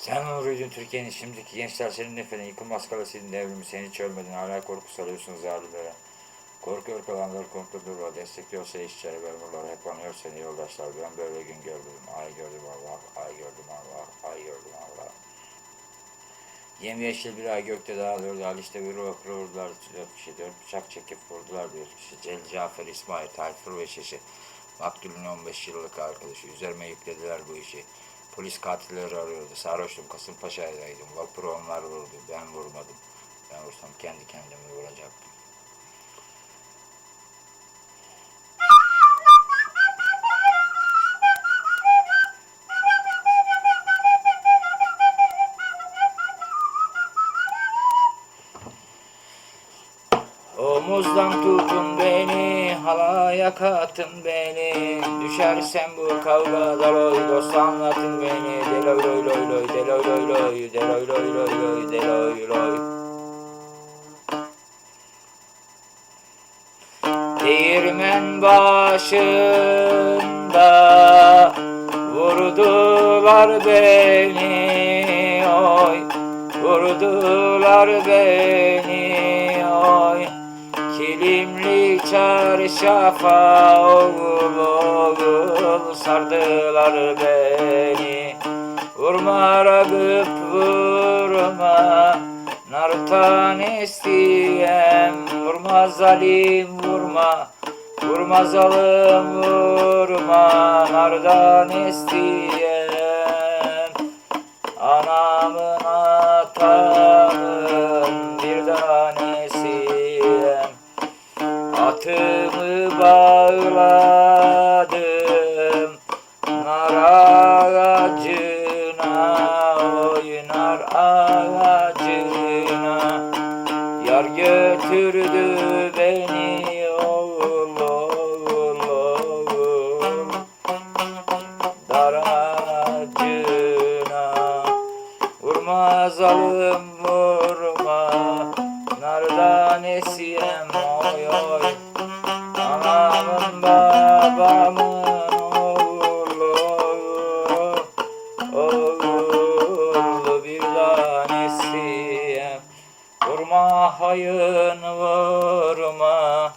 Sen nuruydun Türkiye'nin şimdiki gençler senin nefenin yıkılmaz kalesiydin devrimi sen hiç ölmedin hala korku salıyorsun zalimlere. Korkuyor kalanlar komplodur destekliyorsa işçileri memurları hep anıyor seni yoldaşlar ben böyle gün gördüm ay gördüm Allah ay gördüm Allah ay gördüm Allah. Yemyeşil bir ay gökte dağılıyordu. Haliç'te bir ruh vurdular. Dört kişi dört bıçak çekip vurdular bir kişi. Celil Cafer, İsmail, Tayfur ve Şeşi. Maktulün 15 yıllık arkadaşı. Üzerime yüklediler bu işi. Polis katilleri arıyordu. Sarhoştum. Kasımpaşa'daydım. Vapuru onlar vurdu. Ben vurmadım. Ben vursam kendi kendimi vuracaktım. Omuzdan tutun beni, halaya katın beni. Düşersem bu kavgada loy, dost anlatın beni. Deloy loy loy loy, deloy loy loy, deloy loy loy loy, deloy loy. Değirmen başında vurdular beni oy. Vurdular beni oy Kilimli çarşafa oğul oğul sardılar beni. Vurma ragıp vurma Nar tanesiyem Vurma zalim vurma Vurma zalim vurma Nardan isteyem bağladım. Nar ağacına Oynar ağacına Yar götürdü beni oğul oğul oğul. Daracına Vurma zalim vurma. Nardan esiyem oy oy adamın oğlu Oğlu bir tanesi Vurma hayın vurma.